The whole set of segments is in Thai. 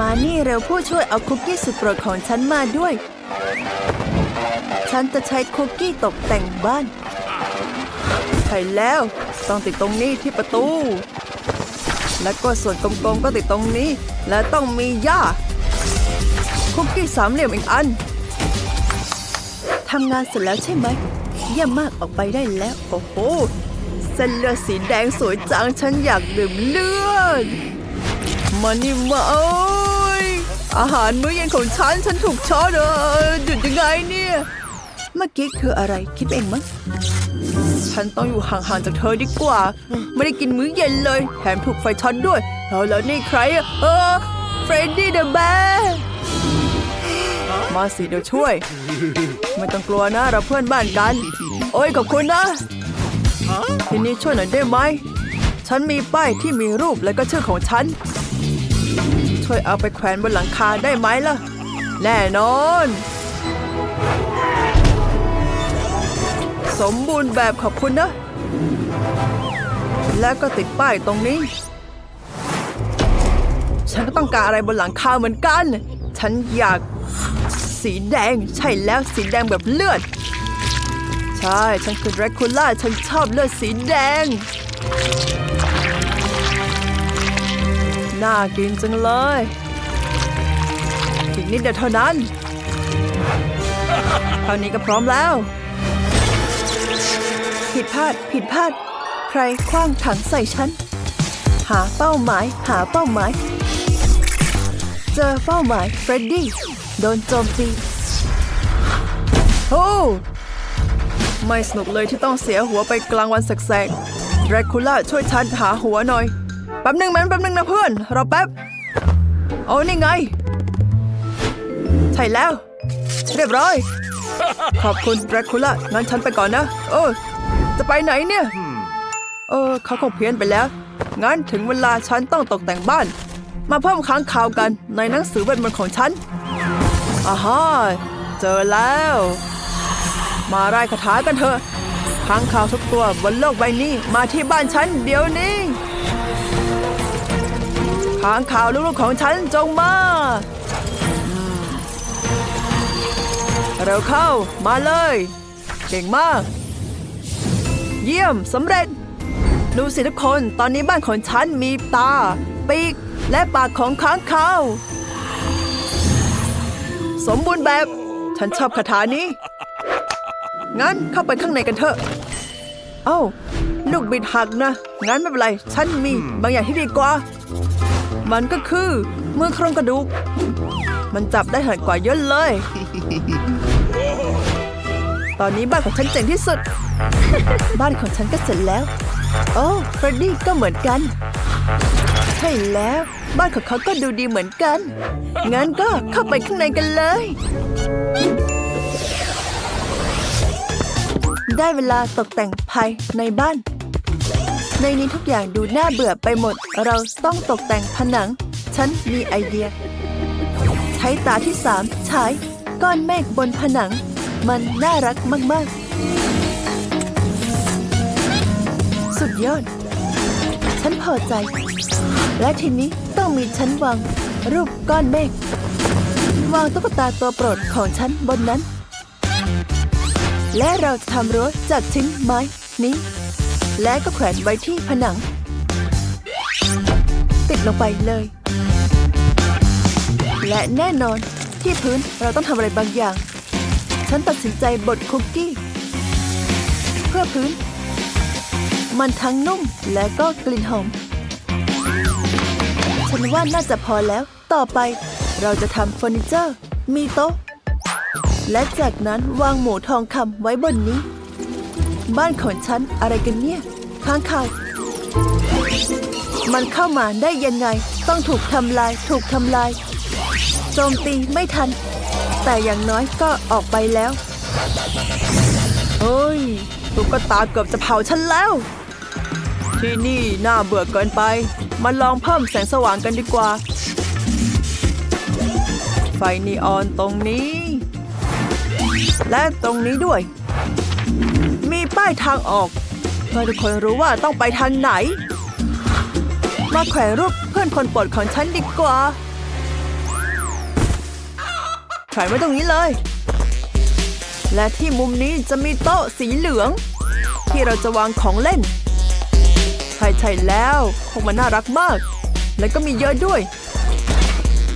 มานี่เร็วผู้ช่วยเอาคุกกี้สุดโปรดของฉันมาด้วย ฉันจะใช้คุกกี้ตกแต่งบ้าน ใช่แล้ว ต้องติดตรงนี้ที่ประตู และก็ส่วนกลมๆก็ติดตรงนี้ และต้องมีหญ้า คุกกี้สามเหลี่ยมอีกอันทำงานเสร็จแล้วใช่ไหม เยี่ยมมากออกไปได้แล้ว โอ้โหเส้นเลือดสีแดงสวยจัง ฉันอยากดื่มเลือดมานี่มาเอาหารมื้อเย็นของฉัน ฉันถูกช็อตเออหยุดยังไงเนี่ย เมื่อกี้คืออะไรคิดเองมั้งฉันต้องอยู่ห่างๆจากเธอดีกว่า ไม่ได้กินมื้อเย็นเลย แถมถูกไฟช็อตด้วยเอาแล้วนี่ใครอะเออเฟรดดี้เดอะแบร์มาสิเดี๋ยวช่วย ไม่ต้องกลัวนะเราเพื่อนบ้านกัน โอ้ยขอบคุณนะ ทีนี้ช่วยหน่อยได้ไหม ฉันมีป้ายที่มีรูปและก็ชื่อของฉัน ช่วยเอาไปแขวนบนหลังคาได้ไหมล่ะ แน่นอน สมบูรณ์แบบขอบคุณนะ แล้วก็ติดป้ายตรงนี้ ฉันก็ต้องการอะไรบนหลังคาเหมือนกัน ฉันอยากสีแดงใช่แล้วสีแดงแบบเลือด ใช่ ฉันคือแดรคูล่า ฉันชอบเลือดสีแดง น่ากินจังเลย อีกนิดเดียวเท่านั้น เท่านี้ก็พร้อมแล้ว ผิดพลาด ผิดพลาด ใครคว้างถังใส่ฉัน หาเป้าหมาย หาเป้าหมาย เจอเป้าหมาย เฟรดดี้ โดนโจมตี โอ้ ไม่สนุกเลยที่ต้องเสียหัวไปกลางวันแสกๆแดรคูล่าช่วยฉันหาหัวหน่อย ป๊บหนึ่งแมนแป๊บหนึ่งนะเพื่อนรอแป๊บโอ้นี่ไง ใช่แล้ว เรียบร้อย ขอบคุณแดรคูล่างั้นฉันไปก่อนนะเออจะไปไหนเนี่ย เออเขาคงเพี้ยนไปแล้ว งั้นถึงเวลาฉันต้องตกแต่งบ้าน มาเพิ่มค้างข่าวกันในหนังสือเวทมนต์ของฉันอาฮ่าเจอแล้ว มาไล่คาถากันเถอะค้างข่าวทุกตัวบนโลกใบนี้มาที่บ้านฉันเดี๋ยวนี้ ค้างข่าวลูกๆของฉันจงมาเร็วเข้ามาเลย เก่งมาก เยี่ยมสำเร็จ ดูสิทุกคนตอนนี้บ้านของฉันมีตา ปีก และปากของค้างคาว สมบูรณ์แบบ ฉันชอบคาถานี้ งั้นเข้าไปข้างในกันเถอะ เอ้า ลูกบิดหักนะ งั้นไม่เป็นไร ฉันมีบางอย่างที่ดีกว่า มันก็คือมือโครงกระดูก มันจับได้หัดกว่าเยอะเลย ตอนนี้บ้านของฉันเจ๋งที่สุด บ้านของฉันก็เสร็จแล้ว โอ้เฟรดดี้ก็เหมือนกัน ใช่แล้ว บ้านของเขาก็ดูดีเหมือนกัน งั้นก็เข้าไปข้างในกันเลย ได้เวลาตกแต่งภายในบ้าน ในนี้ทุกอย่างดูน่าเบื่อไปหมด เราต้องตกแต่งผนัง ฉันมีไอเดีย ใช้ตาที่สามฉายก้อนเมฆบนผนัง มันน่ารักมาก ๆ สุดยอด ฉันพอใจ และทีนี้ต้องมีชั้นวาง รูปก้อนเมฆวางตุ๊กตาตัวโปรดของฉันบนนั้น และเราจะทำรั้วจากชิ้นไม้นี้ และก็แขวนไว้ที่ผนัง ติดลงไปเลย และแน่นอนที่พื้นเราต้องทำอะไรบางอย่าง ฉันตัดสินใจบดคุกกี้ เพื่อพื้น มันทั้งนุ่มและก็กลิ่นหอม ฉันว่าน่าจะพอแล้ว ต่อไปเราจะทำเฟอร์นิเจอร์ มีโต๊ะ และจากนั้นวางหมูทองคำไว้บนนี้ บ้านของฉันอะไรกันเนี่ยค้างคาวมันเข้ามาได้ยังไง ต้องถูกทำลาย ถูกทำลาย โจมตีไม่ทัน แต่อย่างน้อยก็ออกไปแล้วเฮ้ยตุ๊กตาเกือบจะเผาฉันแล้ว ที่นี่น่าเบื่อเกินไป มาลองเพิ่มแสงสว่างกันดีกว่า ไฟนีออนตรงนี้ และตรงนี้ด้วย มีป้ายทางออก เพื่อทุกคนรู้ว่าต้องไปทางไหน มาแขวนรูปเพื่อนคนโปรดของฉันดีกว่าแขวนไว้ตรงนี้เลย และที่มุมนี้จะมีโต๊ะสีเหลือง ที่เราจะวางของเล่น ใช่ใช่แล้วพวกมันน่ารักมาก และก็มีเยอะด้วย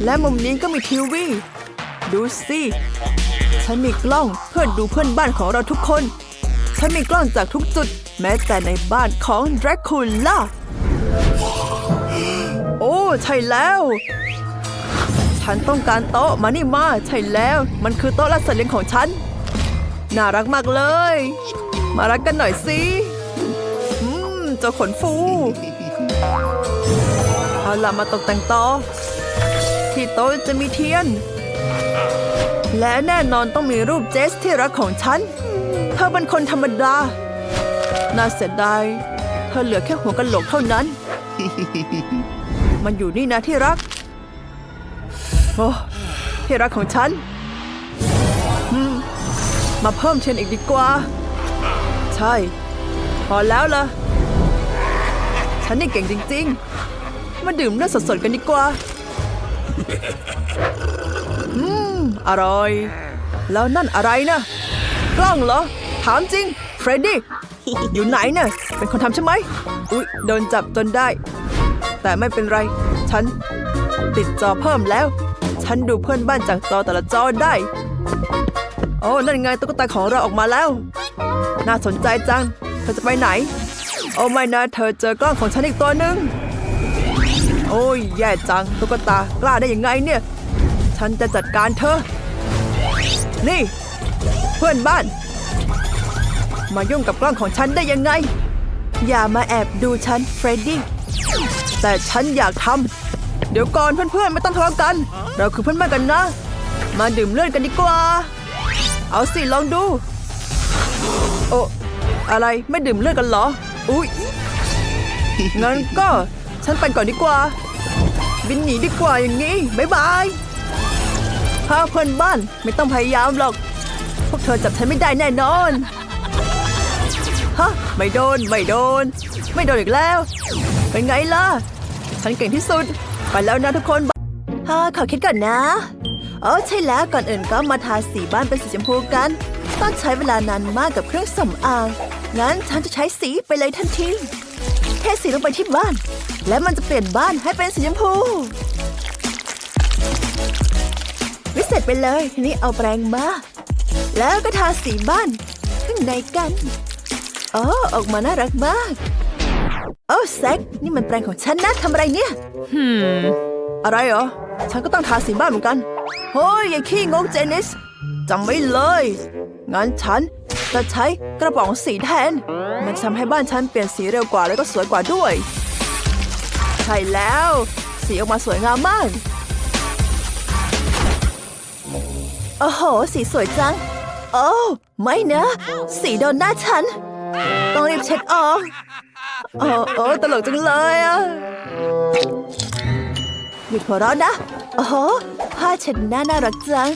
และมุมนี้ก็มีทีวี ดูสิ ฉันมีกล้องเพื่อดูเพื่อนบ้านของเราทุกคน ฉันมีกล้องจากทุกจุด แม้แต่ในบ้านของดราคูล่า โอ้ ใช่แล้ว ฉันต้องการโต๊ะมานี่มา ใช่แล้ว มันคือโต๊ะรัสัตว์เลี้ยงของฉัน น่ารักมากเลย มารักกันหน่อยสิอืมเจ้าขนฟู เอาล่ะมาตกแต่งต่อ ที่โต๊ะจะมีเทียน และแน่นอนต้องมีรูปเจสที่รักของฉัน เธอเป็นคนธรรมดา น่าเสียดาย เธอเหลือแค่หัวกะโหลกเท่านั้น มันอยู่นี่นะที่รัก โอ้ที่รักของฉัน มาเพิ่มเทียนอีกดีกว่า ใช่ พอแล้วล่ะ ฉันนี่เก่งจริง ๆ มาดื่มเลือดสดๆกันดีกว่า อืม อร่อย แล้วนั่นอะไรนะ กล้องเหรอ ถามจริงเฟรดดี้อยู่ไหนเนี่ยเป็นคนทำใช่ไหมอุ๊ยโดนจับจนได้ แต่ไม่เป็นไร ฉัน ติดจอเพิ่มแล้ว ฉันดูเพื่อนบ้านจากจอแต่ละจอได้ โอ้นั่นไงตุ๊กตาของเราออกมาแล้ว น่าสนใจจังเธอจะไปไหน โอ้ไม่นะเธอเจอกล้องของฉันอีกตัวหนึ่งโอ้ยแย่จังตุ๊กตากล้าได้ยังไงเนี่ย ฉันจะจัดการเธอ นี่ เพื่อนบ้าน มายุ่งกับกล้องของฉันได้ยังไง อย่ามาแอบดูฉันเฟรดดี้แต่ฉันอยากทำเดี๋ยวก่อนเพื่อนๆไม่ต้องทะเลาะกัน เราคือเพื่อนบ้านกันนะ มาดื่มเลือดกันดีกว่า เอาสิลองดู โอ้อะไรไม่ดื่มเลือดกันเหรอ อุ๊ยงั้นก็ฉันไปก่อนดีกว่า บินหนีดีกว่าอย่างนี้บ๊ายบายพาเพื่อนบ้านไม่ต้องพยายามหรอก พวกเธอจับฉันไม่ได้แน่นอน ไม่โดน ไม่โดน ไม่โดนอีกแล้ว เป็นไงล่ะ ฉันเก่งที่สุด ไปแล้วนะทุกคนฮ่าขอคิดก่อนนะโอ้ใช่แล้วก่อนอื่นก็มาทาสีบ้านเป็นสีชมพูกัน ต้องใช้เวลานานมากกับเครื่องสำอาง งั้นฉันจะใช้สีไปเลยทันที เทสีลงไปที่บ้าน และมันจะเปลี่ยนบ้านให้เป็นสีชมพูวิเศษไปเลย ทีนี้เอาแปรงมา แล้วก็ทาสีบ้านข้างในกัน โอ้ออกมาน่ารักมาก โอ้แซกนี่มันแปรงของฉันนะทำอะไรเนี่ยอะไรเหรอ ฉันก็ต้องทาสีบ้านเหมือนกันเฮ้ยอย่าขี้งกเจนิสจำไว้เลย งั้นฉันจะใช้กระป๋องสีแทน มันทำให้บ้านฉันเปลี่ยนสีเร็วกว่าแล้วก็สวยกว่าด้วย ใช่แล้ว สีออกมาสวยงามมาก โอ้โห สีสวยจัง โอ้ ไม่นะ สีโดนหน้าฉัน ต้องรีบเช็ดออกโอ้โอ้ตลกจังเลยอะหยุดหัวเราะนะ โอ้โหผ้าเช็ดหน้าน่ารักจัง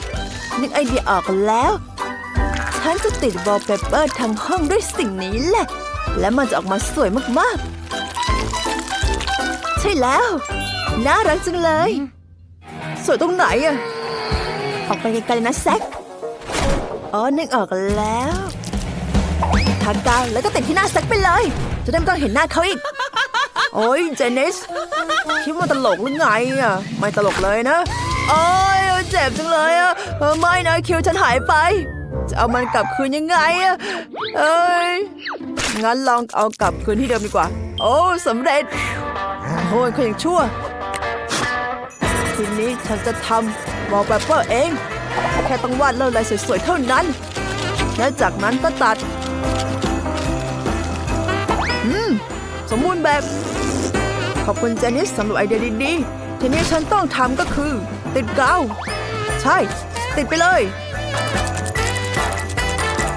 นึกไอเดียออกแล้ว ฉันจะติดวอลเปเปอร์ทั้งห้องด้วยสิ่งนี้แหละ และมันจะออกมาสวยมากๆ ใช่แล้ว น่ารักจังเลย สวยตรงไหนอะออกไปไกลๆนะแซคอ๋อนึกออกแล้ว ทากาวแล้วก็ติดที่หน้าแซคไปเลย จะได้ไม่ต้องเห็นหน้าเขาอีก โอ้ยเจนิส คิดว่าตลกหรือไงอะ ไม่ตลกเลยนะ โอ้ยเจ็บจังเลยอะเออไม่นะคิวฉันหายไป จะเอามันกลับคืนยังไงอะเอ้ย งั้นลองเอากลับคืนที่เดิมดีกว่า โอ้สำเร็จโอ้ยเขายังชั่ว ทีนี้ฉันจะทำวอลเปเปอร์เอง แค่ต้องวาดเล่าลายสวยๆเท่านั้น และจากนั้นก็ตัด สมบูรณ์แบบ ขอบคุณเจนิสสำหรับไอเดียดีๆ ทีนี้ฉันต้องทำก็คือ ติดกาว ใช่ ติดไปเลย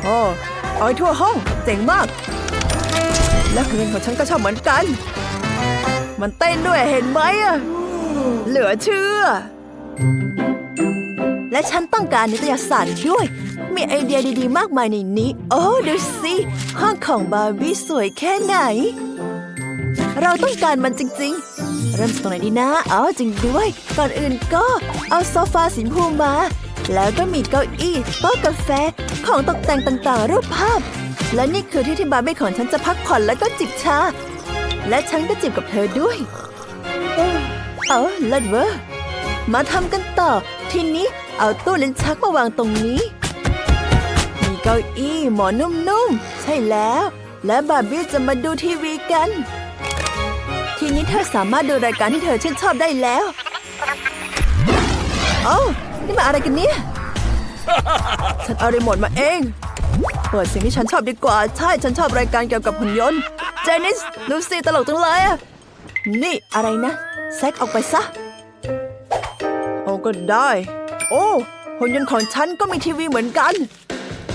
โอ้เอาให้ทั่วห้อง เจ๋งมาก และเพลงของฉันก็ชอบเหมือนกัน มันเต้นด้วยเห็นไหมอะเหลือเชื่อ และฉันต้องการนิตยสารด้วย มีไอเดียดีๆ มากมายในนี้ โอ้ ดูสิ ห้องของบาร์บี้สวยแค่ไหน เราต้องการมันจริง ๆ เริ่มจากตรงไหนดีนะอ๋อจริงด้วย ก่อนอื่นก็เอาโซฟาสีชมพูมา แล้วก็มีเก้าอี้โต๊ะกาแฟ ของตกแต่งต่างๆ รูปภาพ และนี่คือที่ที่บาร์บี้ของฉันจะพักผ่อนแล้วก็จิบชา และฉันก็จิบกับเธอด้วย เออเอาเลิศเวอร์มาทำกันต่อ ทีนี้เอาตู้ลิ้นชักมาวางตรงนี้ มีเก้าอี้หมอนนุ่มๆ ใช่แล้ว และบาร์บี้จะมาดูทีวีกัน ทีนี้เธอสามารถดูรายการที่เธอชื่นชอบได้แล้วโอ้านี่มาอะไรกันเนี่ย ฉันเอารีโมทมาเอง เปิดสิ่งที่ฉันชอบดีกว่า ใช่ ฉันชอบรายการเกี่ยวกับหุ่นยนต์ เจนิสดูสิตลกจังเลยอะนี่อะไรนะแซกออกไปซะเอาก็ได้ โอ้หุ่นยนต์ของฉันก็มีทีวีเหมือนกัน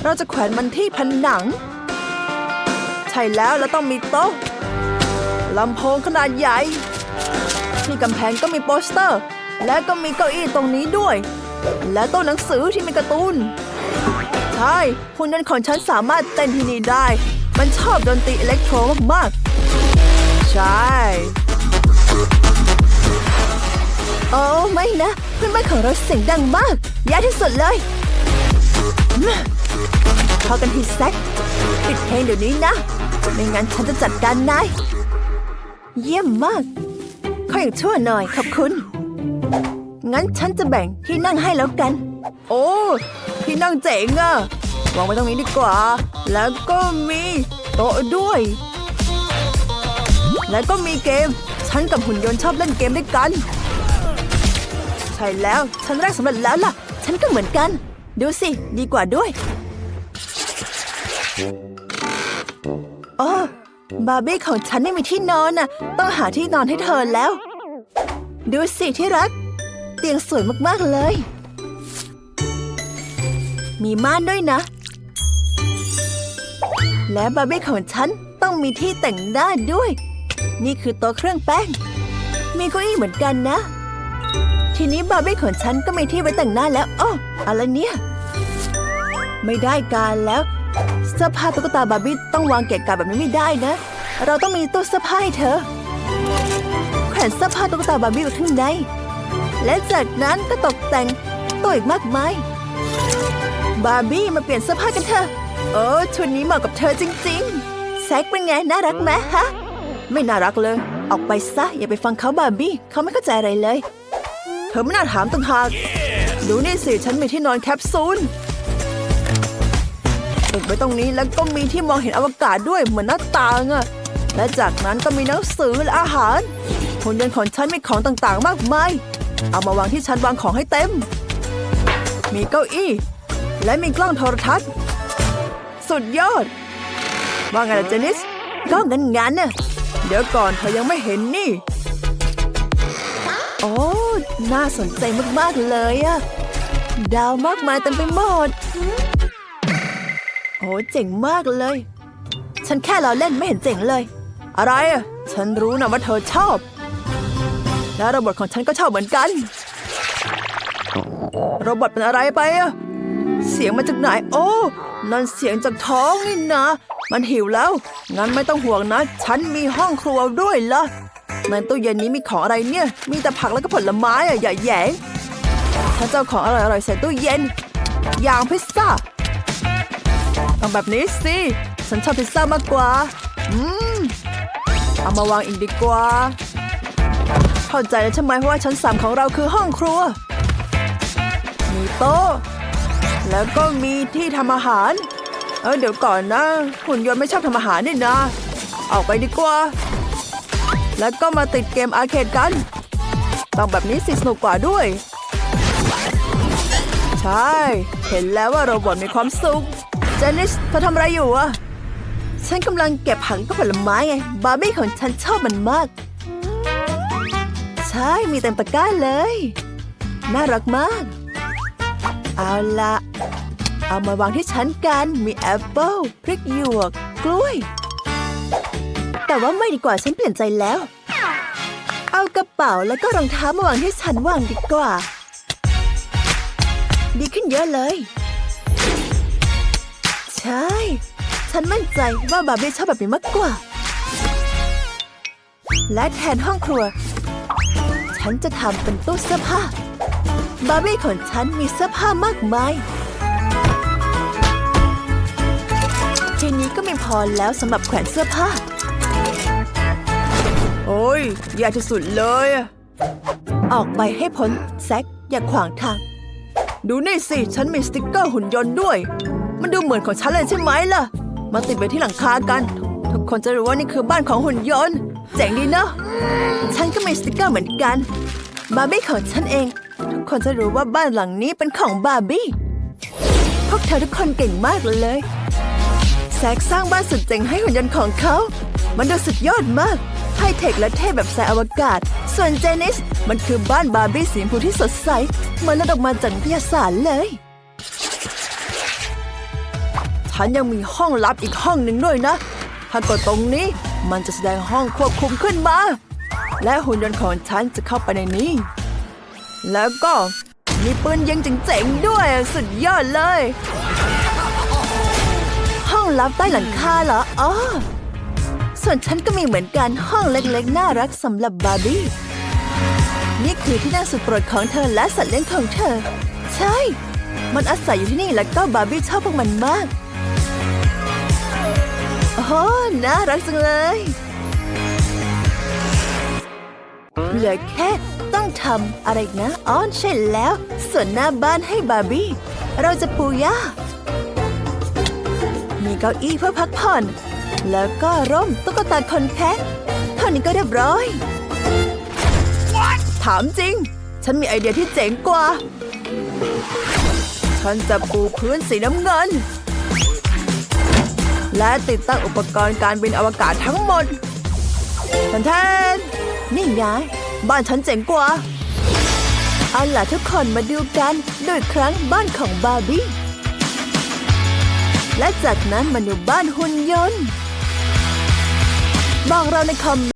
เราจะแขวนมันที่ผนัง ใช่แล้วแล้วต้องมีโต๊ะ ลำโพงขนาดใหญ่ ที่กำแพงก็มีโปสเตอร์ และก็มีเก้าอี้ตรงนี้ด้วย และโต๊ะหนังสือที่มีการ์ตูน ใช่หุ่นยนต์ของฉันสามารถเต้นที่นี่ได้ มันชอบดนตรีอิเล็กโทรมากๆ ใช่โอ้ไม่นะเพื่อนบ้านของเราเสียงดังมากแย่ที่สุดเลยพอกันทีแซกปิดเพลงเดี๋ยวนี้นะ ไม่งั้นฉันจะจัดการนาย เยี่ยมมากขออย่างชั่วหน่อยขอบคุณ งั้นฉันจะแบ่งที่นั่งให้แล้วกัน โอ้ที่นั่งเจ๋งอะวางไว้ตรงนี้ดีกว่า แล้วก็มีโต๊ะด้วย แล้วก็มีเกม ฉันกับหุ่นยนต์ชอบเล่นเกมด้วยกัน ใช่แล้ว ฉันแรกสำเร็จแล้วล่ะ ฉันก็เหมือนกัน ดูสิ ดีกว่าด้วย บาร์บี้ของฉันไม่มีที่นอนน่ะ ต้องหาที่นอนให้เธอแล้ว ดูสิที่รัก เตียงสวยมากๆเลย มีม่านด้วยนะ และบาร์บี้ของฉันต้องมีที่แต่งหน้าด้วย นี่คือโต๊ะเครื่องแป้ง มีเก้าอี้เหมือนกันนะ ทีนี้บาร์บี้ของฉันก็มีที่ไว้แต่งหน้าแล้วอ้ออะไรเนี่ย ไม่ได้การแล้ว เสื้อผ้าตุ๊กตาบาร์บี้ต้องวางเกะกะแบบนี้ไม่ได้นะ เราต้องมีตู้เสื้อผ้าให้เธอแขวนเสื้อผ้าตุ๊กตาบาร์บี้ไว้ข้างในและจากนั้นก็ตกแต่งตัวอีกมากมาย บาร์บี้มาเปลี่ยนเสื้อผ้ากันเถอะโอ้ชุดนี้เหมาะกับเธอจริง ๆ แซกเป็นไงน่ารักไหมฮะ ไม่น่ารักเลย ออกไปซะอย่าไปฟังเขาบาร์บี้เขาไม่เข้าใจอะไรเลย เธอไม่น่าถามต่างหาก ดูนี่สิฉันมีที่นอนแคปซูล ติดไว้ตรงนี้แล้วก็มีที่มองเห็นอวกาศด้วยเหมือนหน้าต่างอะและจากนั้นก็มีหนังสือและอาหารหุ่นยนต์ของฉันมีของต่างๆ มากมาย เอามาวางที่ฉันวางของให้เต็ม มีเก้าอี้ และมีกล้องโทรทัศน์ สุดยอด ว่าไงล่ะเจนิสก็งั้นงั้นๆน่ะเดี๋ยวก่อนเธอยังไม่เห็นนี่ โอ้ น่าสนใจมากๆเลยอะดาวมากมายเต็มไปหมด โอ้เจ๋งมากเลย ฉันแค่ล้อเล่นไม่เห็นเจ๋งเลย อะไรอะฉันรู้นะว่าเธอชอบ และโรบอทของฉันก็ชอบเหมือนกัน โรบอทเป็นอะไรไปอะเสียงมาจากไหน โอ้ นั่นเสียงจากท้องนี่นะ มันหิวแล้ว งั้นไม่ต้องห่วงนะ ฉันมีห้องครัวด้วยละในตู้เย็นนี้มีของอะไรเนี่ย มีแต่ผักแล้วก็ผลไม้อะอย่าแยงฉันเจะเอาของอร่อยๆใส่ตู้เย็น อย่างพิซซ่า ต้องแบบนี้สิ ฉันชอบพิซซ่ามากกว่า อืม เอามาวางอีกดีกว่า เข้าใจแล้วใช่ไหมเพราะว่าชั้นสามของเราคือห้องครัว มีโต๊ะ แล้วก็มีที่ทำอาหาร เออเดี๋ยวก่อนนะ หุ่นยนต์ไม่ชอบทำอาหารนี่นะ ออกไปดีกว่า แล้วก็มาติดเกมอาร์เคดกัน ต้องแบบนี้สิสนุกกว่าด้วย ใช่ เห็นแล้วว่าโรบอทมีความสุข เจนิสเธอทำอะไรอยู่อะฉันกำลังเก็บผักกับผลไม้ไง บาร์บี้ของฉันชอบมันมาก ใช่มีเต็มตะกร้าเลย น่ารักมาก เอาละเอามาวางที่ชั้นกัน มีแอปเปิลพริกหยวก กล้วย แต่ว่าไม่ดีกว่าฉันเปลี่ยนใจแล้ว เอากระเป๋าแล้วก็รองเท้ามาวางที่ชั้นวางดีกว่า ดีขึ้นเยอะเลย ช่ ฉันมั่นใจว่าบาร์บี้ชอบแบบนี้มากกว่า และแทนห้องครัว ฉันจะทำเป็นตู้เสื้อผ้า บาร์บี้ของฉันมีเสื้อผ้ามากมาย ทีนี้ก็ไม่พอแล้วสำหรับแขวนเสื้อผ้า โอ้ยอยากที่สุดเลยอะออกไปให้พ้นแซกอย่าขวางทาง ดูนี่สิ ฉันมีสติกเกอร์หุ่นยนต์ด้วย มันดูเหมือนของฉันเลยใช่ไหมล่ะ มาติดไว้ที่หลังคากัน ทุกคนจะรู้ว่านี่คือบ้านของหุ่นยนต์ เจ๋งดีเนอะฉันก็มีสติกเกอร์เหมือนกัน บาร์บี้ของฉันเอง ทุกคนจะรู้ว่าบ้านหลังนี้เป็นของบาร์บี้ พวกเธอทุกคนเก่งมากเลย แซกสร้างบ้านสุดเจ๋งให้หุ่นยนต์ของเขา มันดูสุดยอดมากไฮเทคและเท่แบบสายอวกาศ ส่วนเจนิส มันคือบ้านบาร์บี้สีชมพูที่สดใสเหมันระดอกมาจากวิทยาศาสตร์เลย ฉันยังมีห้องลับอีกห้องหนึ่งด้วยนะถ้ากดตรงนี้มันจะแสดงห้องควบคุมขึ้นมา และหุ่นยนต์ของฉันจะเข้าไปในนี้ แล้วก็มีปืนยิงเจ๋งๆด้วยสุดยอดเลย ห้องลับใต้หลังคาเหรออ๋อส่วนฉันก็มีเหมือนกันห้องเล็กๆ น่ารักสำหรับบาร์บี้นี่คือที่นั่งสุดโปรดของเธอและสัตว์เลี้ยงของเธอ ใช่ มันอาศัยอยู่ที่นี่แล้วก็บาร์บี้ชอบพวกมันมาก โอ้โหน่ารักจังเลยเหลือแค่ต้องทำอะไรนะอ๋อนใช่แล้ว ส่วนหน้าบ้านให้บาร์บี้ เราจะปูย่ามีเก้าอี้เพื่อพักผ่อน แล้วก็ร่มตุ๊กตาคนแคะเท่านี้ก็เรียบร้อยถามจริง ฉันมีไอเดียที่เจ๋งกว่า ฉันจะปูพื้นสีน้ำเงิน และติดตั้งอุปกรณ์การบินอวกาศทั้งหมดแทนแทนนี่ไงบ้านฉันเจ๋งกว่าเอาล่ะทุกคนมาดูกันโดยครั้งบ้านของบาร์บี้และจากนั้นมาดูบ้านหุ่นยนต์ บอกเราในคอม